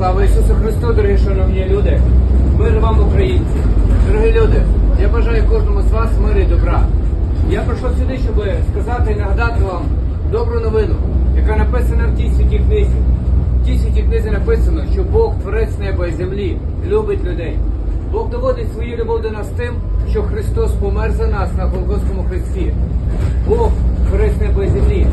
Слава Ісусу Христу, дорогі шановні люди! Мир вам, українці! Дорогі люди, я бажаю кожному з вас миру і добра. Я прийшов сюди, щоб сказати і нагадати вам добру новину, яка написана в тій святій книзі. В тій святій книзі написано, що Бог, творець неба і землі, любить людей. Бог доводить свою любов до нас тим, що Христос помер за нас на Голгофському хресті. Бог, творець неба і землі,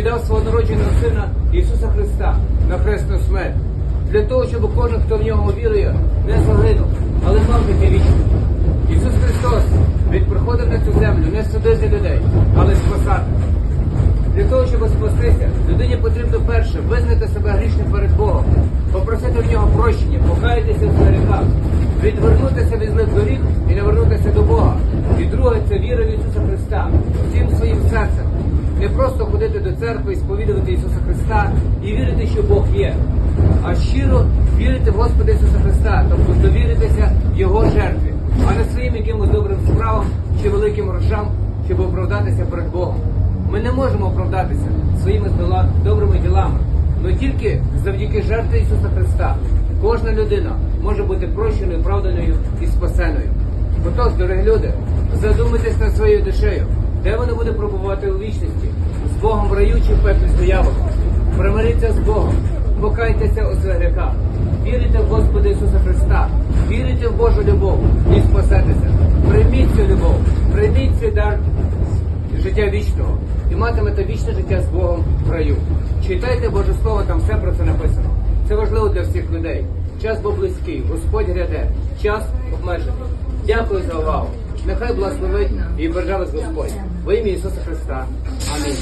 віддав свого народженого сина Ісуса Христа на хресну смерть. Для того, щоб кожен, хто в нього вірує, не загинув, але мав життя вічне. Ісус Христос, Він приходив на цю землю не судити людей, але спасати. Для того, щоб спастися, людині потрібно перше визнати себе грішним перед Богом, попросити в нього прощення, покаятися в гріхах, відвернутися від злих і навернутися до Бога. І друге це віра в Ісуса Христа всім своїм серцем. Не просто ходити до церкви і сповідувати Ісуса Христа і вірити, що Бог є, а щиро вірити в Господа Ісуса Христа, тобто довіритися Його жертві, а не своїм якимось добрим справам чи великим грошам, щоб оправдатися перед Богом. Ми не можемо оправдатися своїми добрими ділами, але тільки завдяки жертві Ісуса Христа кожна людина може бути прощеною, правданою і спасеною. Отож, дорогі люди, задумайтесь над своєю душею, де вона буде пробувати у вічності, з Богом в раю чи в пеклі з. Примиріться з Богом, покайтеся у своїх гріхах, вірите в Господа Ісуса Христа, вірите в Божу любов і спасетеся. Прийміть цю любов, прийміть цей дар життя вічного і матимете вічне життя з Богом в раю. Читайте Боже Слово, там все про це написано. Це важливо для всіх людей. Час був близький, Господь гряде, час обмежений. Дякую за увагу. Нехай благословить і береже вас Господь. Во ім'я Ісуса Христа. Амінь.